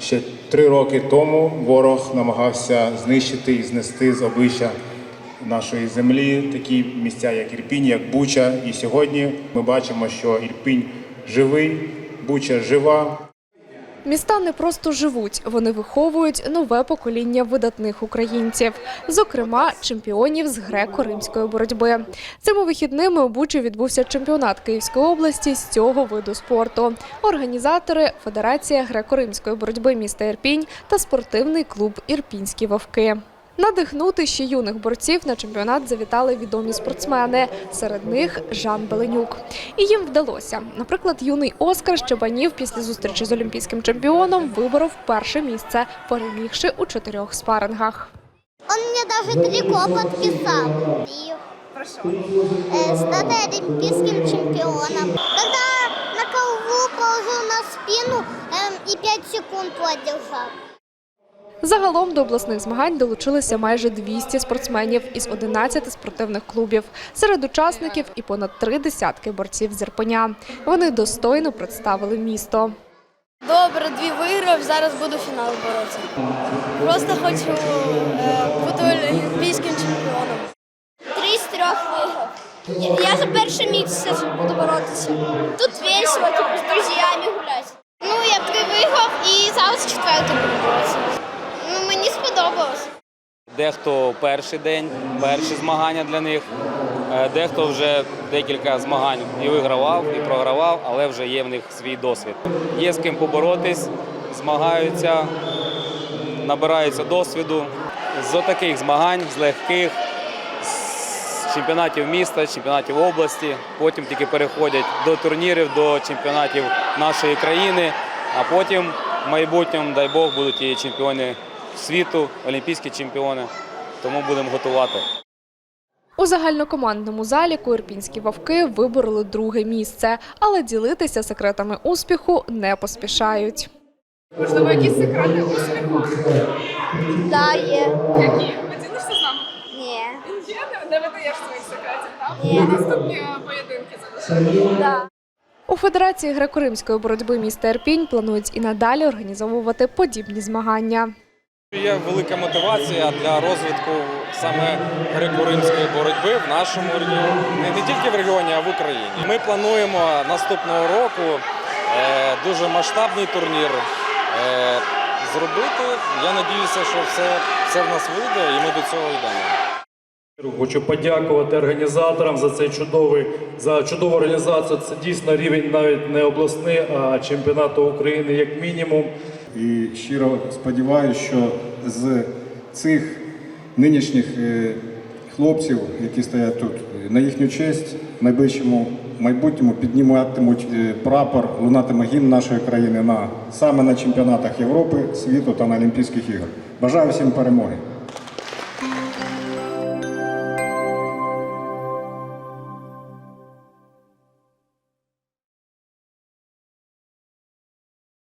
Ще три роки тому ворог намагався знищити і знести з обличчя нашої землі такі місця, як Ірпінь, як Буча. І сьогодні ми бачимо, що Ірпінь живий, Буча жива. Міста не просто живуть, вони виховують нове покоління видатних українців, зокрема чемпіонів з греко-римської боротьби. Цими вихідними у Бучі відбувся чемпіонат Київської області з цього виду спорту. Організатори Федерація греко-римської боротьби міста Ірпінь та спортивний клуб Ірпінські вовки. Надихнути ще юних борців на чемпіонат завітали відомі спортсмени. Серед них Жан Беленюк. І їм вдалося. Наприклад, юний Оскар Щебанів після зустрічі з олімпійським чемпіоном виборов перше місце, перемігши у чотирьох спарингах. Он мне даже трико подписал. И э, стать олимпийским чемпионом. Когда на ковру положил на спину и 5 секунд продержал. Загалом до обласних змагань долучилися майже 200 спортсменів із 11 спортивних клубів. Серед учасників і понад три десятки борців з Ірпеня. Вони достойно представили місто. Добре, дві виграв, зараз буду фінал боротися. Просто хочу е, бути олімпійським чемпіоном. Три з трьох виграв. Я, за перше місце буду боротися. Тут весело, типу, з друзями гуляти. Ну, я три виграв і зараз четвертий буду сподобалось. Дехто перший день, перші змагання для них, е, дехто вже декілька змагань і вигравав, і програвав, але вже є в них свій досвід. Є з ким поборотись, змагаються, набираються досвіду. З отаких змагань, з легких, з чемпіонатів міста, чемпіонатів області, потім тільки переходять до турнірів, до чемпіонатів нашої країни, а потім в майбутньому, дай Бог, будуть і чемпіони світу, олімпійські чемпіони. Тому будемо готувати. У загальнокомандному заліку ірпінські вовки вибороли друге місце, але ділитися секретами успіху не поспішають. Можливо, якісь секрети успіху? Да, є. Які? Поділишся з нами? Ні. Є? Не, не видаєш своїх секретів, так? Ні. Наступні е, поєдинки залишаємо. Да. У Федерації греко-римської боротьби міста Ірпінь планують і надалі організовувати подібні змагання. Є велика мотивація для розвитку саме греко-римської боротьби в нашому регіоні, не, тільки в регіоні, а в Україні. Ми плануємо наступного року е, дуже масштабний турнір е, зробити. Я сподіваюся, що все, все в нас вийде, і ми до цього йдемо. Хочу подякувати організаторам за цей чудовий за чудову організацію. Це дійсно рівень навіть не обласний, а чемпіонату України як мінімум. І щиро сподіваюся, що з цих нинішніх е, хлопців, які стоять тут, на їхню честь в найближчому майбутньому підніматимуть е, прапор, лунатиме гімн нашої країни на саме на чемпіонатах Європи, світу та на Олімпійських іграх. Бажаю всім перемоги.